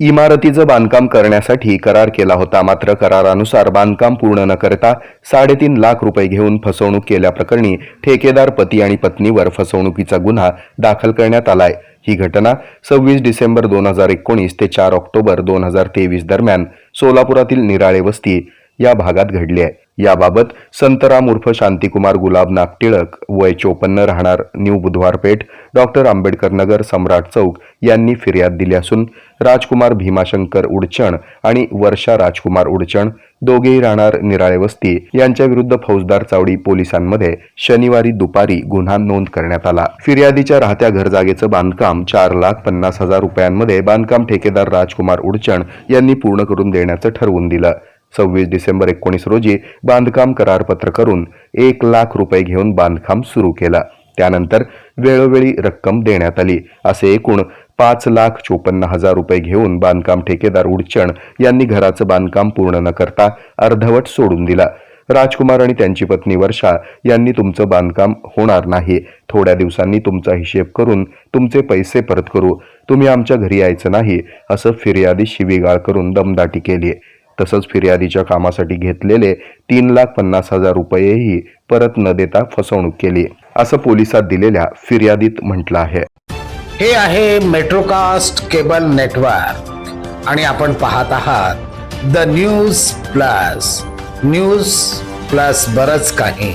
इमारतीचं बांधकाम करण्यासाठी करार केला होता. मात्र करारानुसार बांधकाम पूर्ण न करता साडेतीन लाख रुपये घेऊन फसवणूक केल्याप्रकरणी ठेकेदार पती आणि पत्नीवर फसवणुकीचा गुन्हा दाखल करण्यात आलाय. ही घटना सव्वीस डिसेंबर दोन हजार एकोणीस ते चार ऑक्टोबर दोन हजार तेवीस दरम्यान सोलापुरातील निराळे वस्ती या भागात घडली आहे. याबाबत संतराम उर्फ शांतिकुमार गुलाब टिळक वय चोपन्न राहणार न्यू बुधवार पेठ डॉक्टर आंबेडकर नगर सम्राट चौक यांनी फिर्याद दिली असून राजकुमार भीमाशंकर उडचण आणि वर्षा राजकुमार उडचण दोघेही राहणार निराळे वस्ती यांच्या विरुद्ध फौजदार चावडी पोलिसांमध्ये शनिवारी दुपारी गुन्हा नोंद करण्यात आला. फिर्यादीच्या राहत्या घर जागेचं बांधकाम चार लाख पन्नास हजार रुपयांमध्ये बांधकाम ठेकेदार राजकुमार उडचण यांनी पूर्ण करून देण्याचं ठरवून दिलं. सव्वीस डिसेंबर एकोणीस रोजी बांधकाम करारपत्र करून एक लाख रुपये घेऊन बांधकाम सुरू केला. त्यानंतर वेळोवेळी रक्कम देण्यात आली. असे एकूण पाच लाख चोपन्न हजार रुपये घेऊन बांधकाम ठेकेदार उडचण यांनी घराचं बांधकाम पूर्ण न करता अर्धवट सोडून दिला. राजकुमार आणि त्यांची पत्नी वर्षा यांनी तुमचं बांधकाम होणार नाही. थोड्या दिवसांनी तुमचा हिशेब करून तुमचे पैसे परत करू. तुम्ही आमच्या घरी यायचं नाही असं फिर्यादी शिवीगाळ करून दमदाटी केली तसंच फिर्यादीच्या कामासाठी घेतलेले तीन लाख पन्नास हजार रुपयेही परत न देता फसवणूक केली असं पोलिसात दिलेल्या फिर्यादीत म्हटलं आहे. हे आहे मेट्रोकास्ट केबल नेटवर्क आणि आपण पाहत आहात the news plus news plus बरच काही.